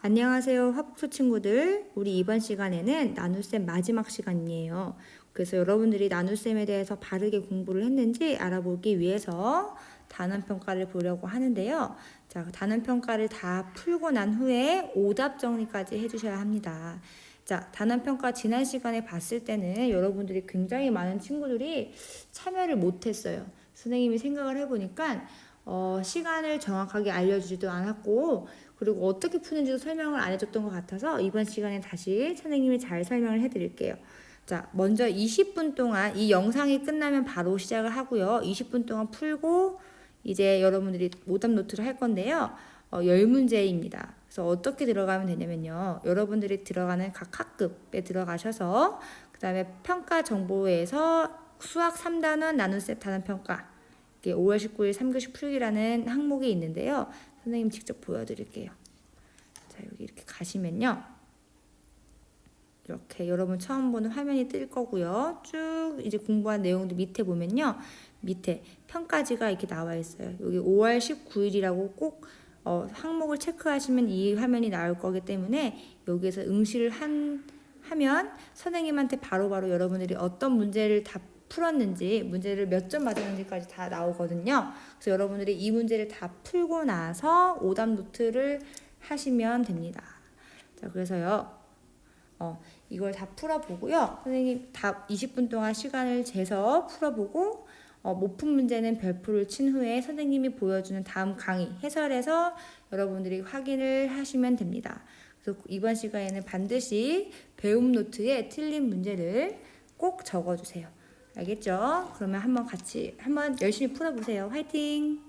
안녕하세요, 화북수 친구들. 우리 이번 시간에는 나눗셈 마지막 시간이에요. 그래서 여러분들이 나눗셈에 대해서 바르게 공부를 했는지 알아보기 위해서 단원 평가를 보려고 하는데요. 자, 단원 평가를 다 풀고 난 후에 오답 정리까지 해주셔야 합니다. 자, 단원 평가 지난 시간에 봤을 때는 여러분들이 굉장히 많은 친구들이 참여를 못했어요. 선생님이 생각을 해보니까 어, 시간을 정확하게 알려주지도 않았고 그리고 어떻게 푸는지도 설명을 안 해줬던 것 같아서 이번 시간에 다시 선생님이 잘 설명을 해드릴게요. 자, 먼저 20분 동안 이 영상이 끝나면 바로 시작을 하고요. 20분 동안 풀고 이제 여러분들이 오답 노트를 할 건데요. 어, 10문제입니다. 그래서 어떻게 들어가면 되냐면요. 여러분들이 들어가는 각 학급에 들어가셔서 그 다음에 평가 정보에서 수학 3단원 나눗셈 단원 평가 이게 5월 19일 3교시 풀기라는 항목이 있는데요. 선생님 직접 보여드릴게요. 자 여기 이렇게 가시면요. 이렇게 여러분 처음 보는 화면이 뜰 거고요. 쭉 이제 공부한 내용도 밑에 보면요. 밑에 평가지가 이렇게 나와 있어요. 여기 5월 19일이라고 꼭 어, 항목을 체크하시면 이 화면이 나올 거기 때문에 여기에서 응시를 한, 하면 선생님한테 바로바로 여러분들이 어떤 문제를 다 풀었는지 문제를 몇 점 맞았는지까지 다 나오거든요. 그래서 여러분들이 이 문제를 다 풀고 나서 오답 노트를 하시면 됩니다. 자, 그래서요. 어, 이걸 다 풀어보고요. 선생님 다 20분 동안 시간을 재서 풀어보고 어, 못 푼 문제는 별표를 친 후에 선생님이 보여주는 다음 강의 해설에서 여러분들이 확인을 하시면 됩니다. 그래서 이번 시간에는 반드시 배움 노트에 틀린 문제를 꼭 적어주세요. 알겠죠? 그러면 한번 같이 한번 열심히 풀어보세요. 화이팅!